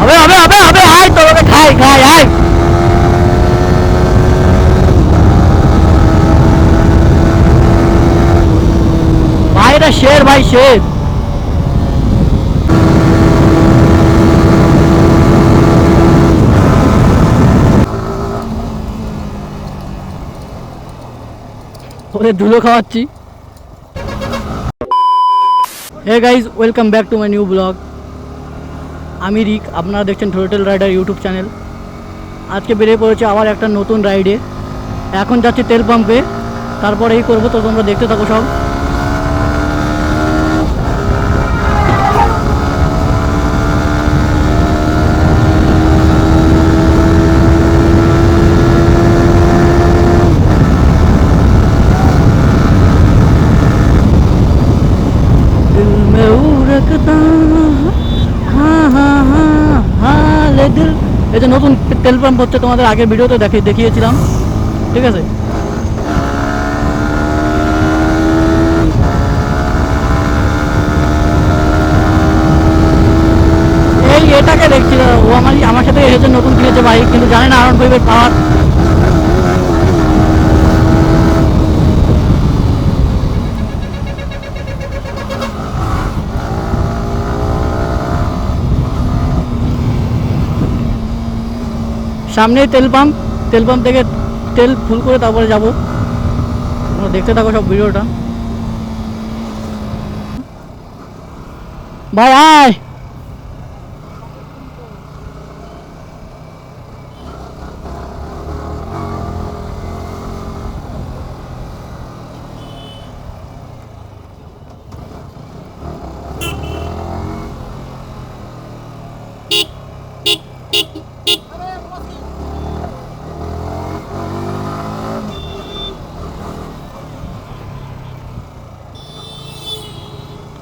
হবে হবে হবে হবে আয় তো খাই খাই আয়। ভাই, এটা শের, ভাই, শের। ওদের ধুলো খাওয়াচ্ছি। Hey guys welcome back to my new blog আমি রিক, আপনারা দেখছেন টোটাল রাইডার ইউটিউব চ্যানেল আজকে বেরিয়ে পড়েছে আবার একটা নতুন রাইডে এখন যাচ্ছে তেল পাম্পে তারপরে এই করব, তো তোমরা দেখতে থাকো সব। এই যে নতুন তেল পাম্প হচ্ছে, তোমাদের আগের ভিডিওতে দেখে দেখিয়েছিলাম। ঠিক আছে? এই এটাকে দেখছি, ও আমার আমার সাথে এসেছে, নতুন কিনেছে বাইক কিন্তু জানে না আরন ফাইভের পাওয়ার। সামনেই তেল পাম্প তেল পাম্প থেকে তেল ফুল করে তারপরে যাব। তোমরা দেখতে থাকো সব ভিডিওটা। ভাই, আয়!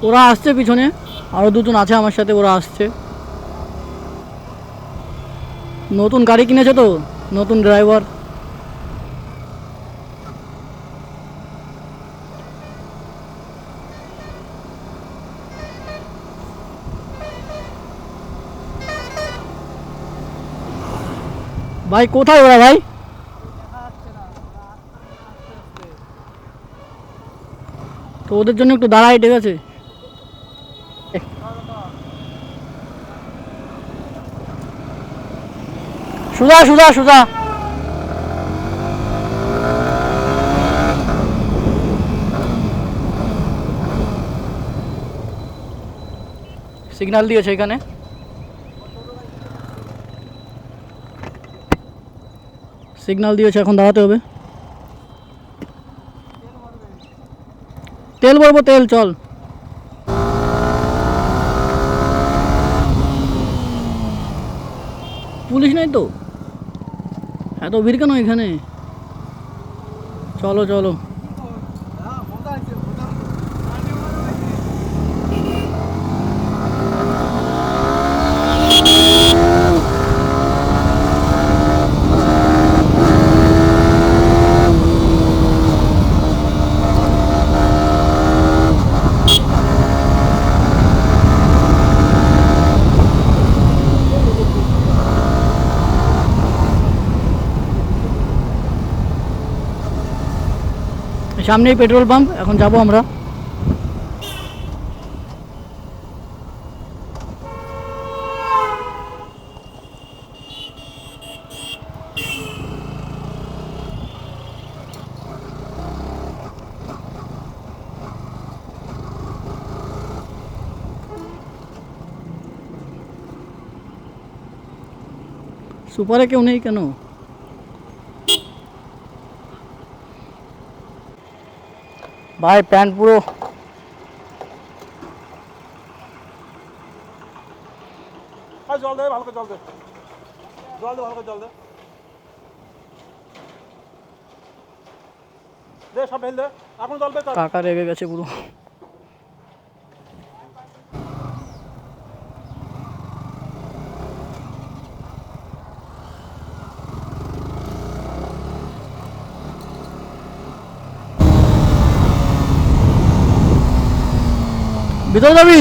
ওরা আসছে পিছনে। আরও দুজন আছে আমার সাথে, ওরা আসছে। নতুন গাড়ি কিনেছে তো? নতুন ড্রাইভার ভাই, কোথায় ওরা ভাই? তো ওদের জন্য একটু দাঁড়াই, ঠিক আছে? সুজা সুজা সুজা। সিগন্যাল দিয়েছে এখানে। সিগনাল দিয়েছে, এখন দাঁড়াতে হবে। তেল ভরবো, তেল, চল পুলিশ নেই তো এত ভিড় কেন এখানে? চলো চলো। সামনেই পেট্রোল পাম্প এখন যাব আমরা। সুপারে কেউ নেই কেন? ভাই প্যান্ট পুরো। আর জল দে ভালো করে জল দে। জল দে ভালো করে জল দে। দে সব ঢেল দে। এখন জল দে কাকা রেগে গেছে পুরো। ভিতরে যাবি?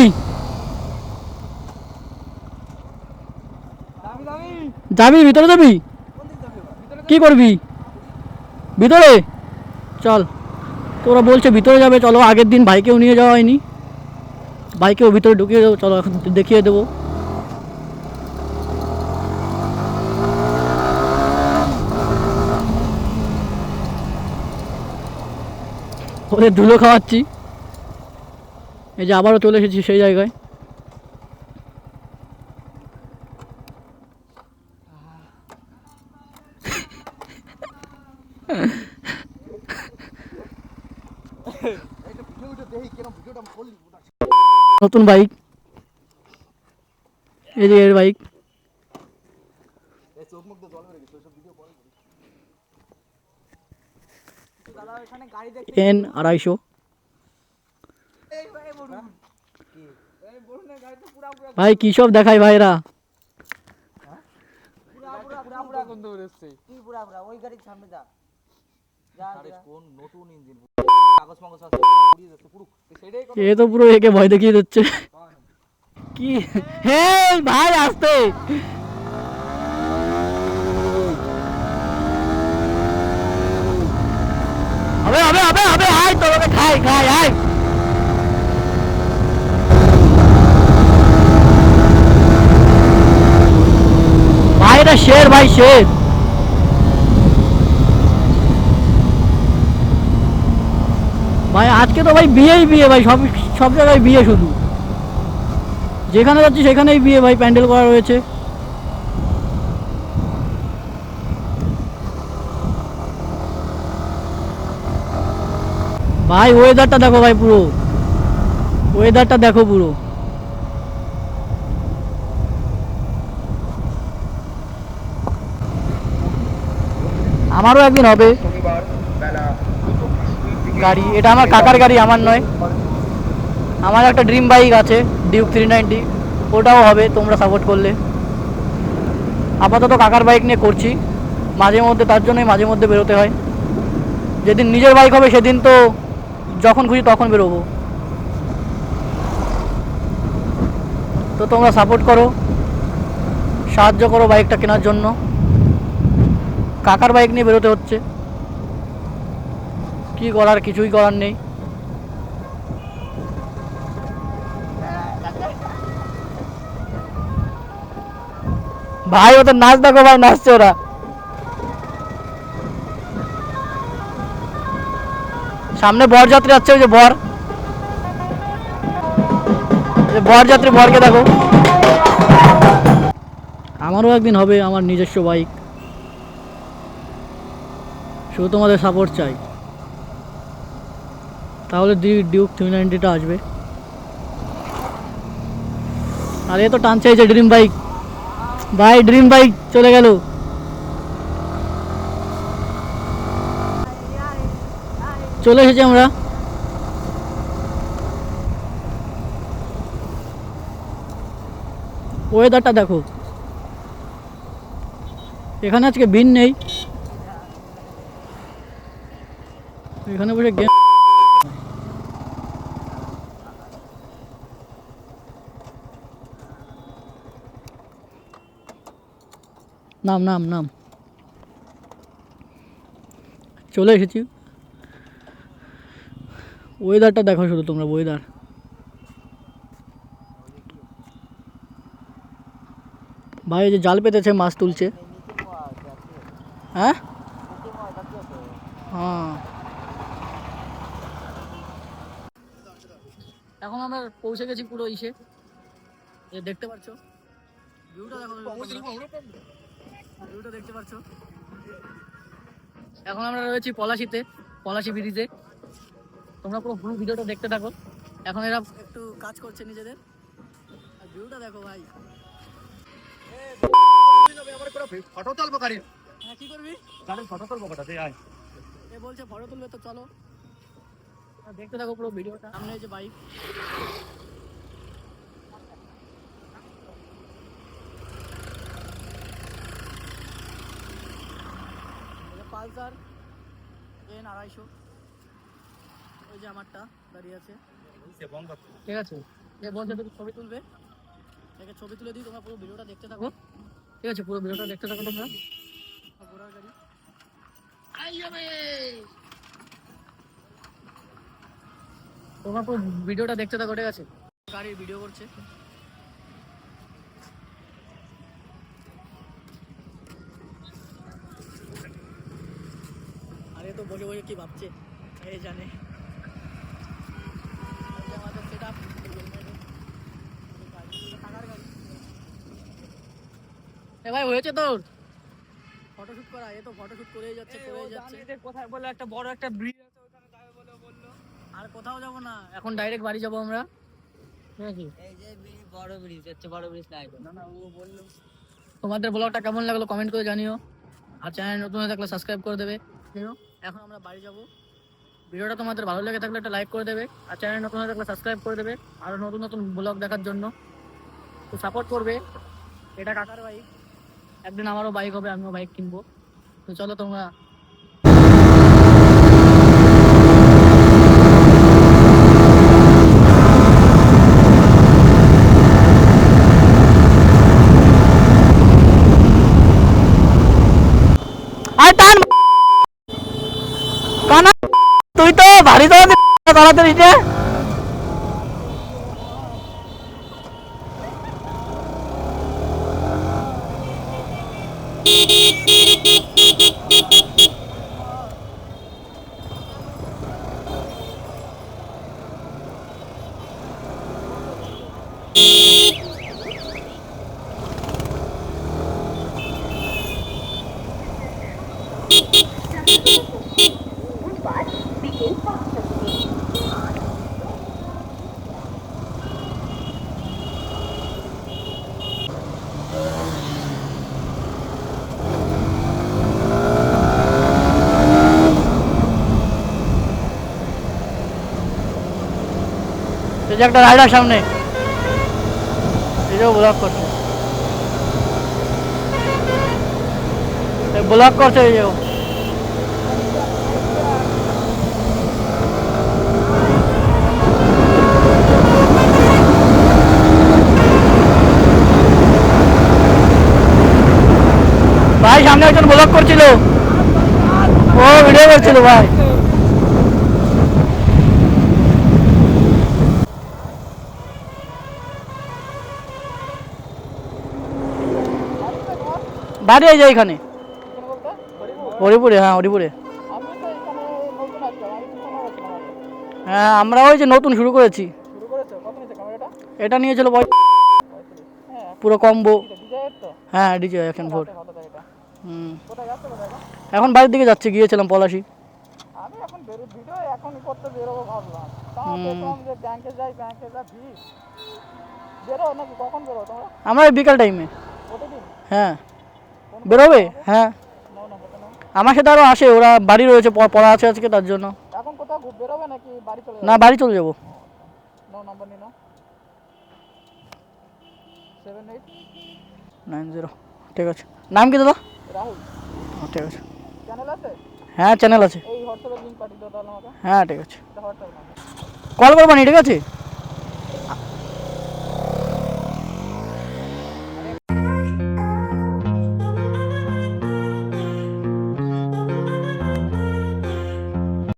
যাবি, ভিতরে যাবি? কি করবি? ভিতরে? চল। তোরা বলছে ভিতরে যাবে, চলো আগের দিন বাইকেও নিয়ে যাওয়া হয়নি। বাইকেও ভিতরে ঢুকিয়ে দেবো, চলো এখন দেখিয়ে দেবো। ওদের ধুলো খাওয়াচ্ছি। এই যে আবারও চলে এসেছি সেই জায়গায়। নতুন বাইক। এই যে এর বাইক। এন আড়াইশো। ভাই, কি সব দেখায় ভাইরা? এ তো পুরো একে ভয় দেখিয়ে দিচ্ছে। কি? হে, ভাই, আসতে। হবে আয় তোকে খাই খাই, আয় ভাই এটা শের ভাই শের ভাই, আজকে তো ভাই বিয়েই বিয়ে, ভাই, সব সব জায়গায় বিয়ে শুধু। যেখানে যাচ্ছি সেখানেই বিয়ে, ভাই, প্যান্ডেল করা রয়েছে। ভাই ওয়েদারটা দেখো ভাই পুরো। ওয়েদারটা দেখো পুরো। আমারও একদিন হবে। গাড়ি, এটা আমার কাকার গাড়ি, আমার নয়। আমার একটা ড্রিম বাইক আছে ডিউক থ্রি নাইনটি ওটাও হবে, তোমরা সাপোর্ট করলে। আপাতত কাকার বাইক নিয়ে করছি। মাঝে মধ্যে, তার জন্যই মাঝে মধ্যে বেরোতে হয়। যেদিন নিজের বাইক হবে, সেদিন তো যখন খুশি তখন বেরোবো। তো তোমরা সাপোর্ট করো। সাহায্য করো বাইকটা কেনার জন্য। কাকার বাইক নিয়ে বেরোতে হচ্ছে। কি করার কিছুই করার নেই। ভাই, ওদের নাচ দেখো ভাই, নাচছে ওরা। সামনে বরযাত্রী যাচ্ছে ওই যে বর। বরযাত্রী বরকে দেখো। আমারও একদিন হবে, আমার নিজস্ব বাইক শুধু তোমাদের সাপোর্ট চাই। তাহলে ডিউক থ্রি নাইনটিটা আসবে। আর এ তো টান চাইছে ড্রিম বাইক ভাই ড্রিম বাইক চলে গেল। চলে এসেছি আমরা। ওয়েদারটা দেখো। এখানে আজকে বিন নেই। এখানে বসে গেম নাম নাম নাম। চলে এসেছি। ওয়েদারটা দেখো শুধু তোমরা ওয়েদার ভাই যে জাল পেতেছে, মাছ তুলছে। হ্যাঁ? হ্যাঁ। এখন আমরা পৌঁছে গেছি পুরো ইসে। দেখতে পাচ্ছ? ভিউটা দেখো ভিউটা দেখতে পাচ্ছ? এখন আমরা রয়েছি পলাশিতে পলাশি ব্রিজে। তোমরা পুরো ফুল ভিডিওটা দেখতে থাকো। এখন এরা একটু কাজ করছে নিজেদের। আর ভিউটা দেখো ভাই। ফটো তুলবো গাড়ি। হ্যাঁ কি করবি? গাড়ির ফটো তুলবো কটা? আয়। এ বলছে ফটো তুলবে তো চলো। দেখতে থাকো পুরো ভিডিওটা। সামনে যে বাইক পালসার এন আড়াইশো। ওই যে আমারটা দাঁড়িয়ে আছে। ঠিক আছে? এ বলছে তুমি ছবি তুলবে। একে ছবি তুলে দিই তোমরা পুরো ভিডিওটা দেখতে থাকো। ঠিক আছে পুরো ভিডিওটা দেখতে থাকো তোমরা। ঘোড়ার গাড়ি। আই যাবে। তোমরা পুরো ভিডিওটা দেখতে থাকো ঠিক আছে গাড়ির ভিডিও করছে? আরে তো বসে বসে কি ভাবছে? এই জানে। আমাদের গাড়ি। এ ভাই, হয়েছে তোর? ফটোশুট করা, এ তো ফটোশুট করেই যাচ্ছে করেই যাচ্ছে। কোথায় বলে একটা বড় একটা ব্রিজ আছে ওখানে যাবে বলে বলল আর কোথাও যাব না। এখন ডাইরেক্ট বাড়ি যাব আমরা। আছে এই যে বড় ব্রিজ হচ্ছে বড় ব্রিজ নাই না না ও বলল। তোমাদের ব্লগটা কেমন লাগল কমেন্ট করে জানিও। আর চ্যানেল নতুন হয়ে থাকলে সাবস্ক্রাইব করে দেবে। এখন আমরা বাড়ি যাব। ভিডিওটা তোমাদের ভালো লেগে থাকলে একটা লাইক করে দেবে। আর চ্যানেল নতুন হয়ে থাকলে সাবস্ক্রাইব করে দেবে। আরও নতুন নতুন ব্লগ দেখার জন্য। তো সাপোর্ট করবে। এটা কাকার বাইক একদিন আমারও বাইক হবে আমিও বাইক কিনবো। তো চলো তোমরা আয় টান কানা তুই তো ভারী তো তাড়াতাড়ি রে এই যে একটা রাইডার সামনে। যে ব্লক করছে। ব্লক করছে এই যে ভাই, সামনে একজন ব্লক করছিল। ও ভিডিও করছিল, ভাই। বাড়ি এই যে এখানে। হরিপুরে হ্যাঁ হরিপুরে। হ্যাঁ আমরা ওই যে নতুন শুরু করেছি। এটা নিয়েছিল পুরো কম্বো। হ্যাঁ ডিজে এখন ভালো হুম। এখন? বাড়ির দিকে যাচ্ছে গিয়েছিলাম পলাশি। আমি এখন বেরো ভিডিও এখনই করতে বেরোবো ভাবলাম। তাও দেখলাম যে ব্যাংকে যাই ব্যাংকে যা ভিড়। বেরো নাকি? কখন বেরো তোমরা? আমরা বিকাল টাইমে প্রতিদিন? হ্যাঁ। বেরোবে? হ্যাঁ। আমার সাথে আরও আসে ওরা বাড়ি রয়েছে পড়া আছে আজকে তার জন্য। এখন কোথাও বেরোবে নাকি বাড়ি চলে না বাড়ি চলে যাব। Number seven eight nine zero ঠিক আছে। নাম কি দাদা? রাহুল। ঠিক আছে। চ্যানেল আছে? হ্যাঁ চ্যানেল আছে। এই হোয়াটসঅ্যাপের লিঙ্ক পাঠিয়ে দাও তাহলে আমাকে। হ্যাঁ ঠিক আছে। কল করবানি ঠিক আছে?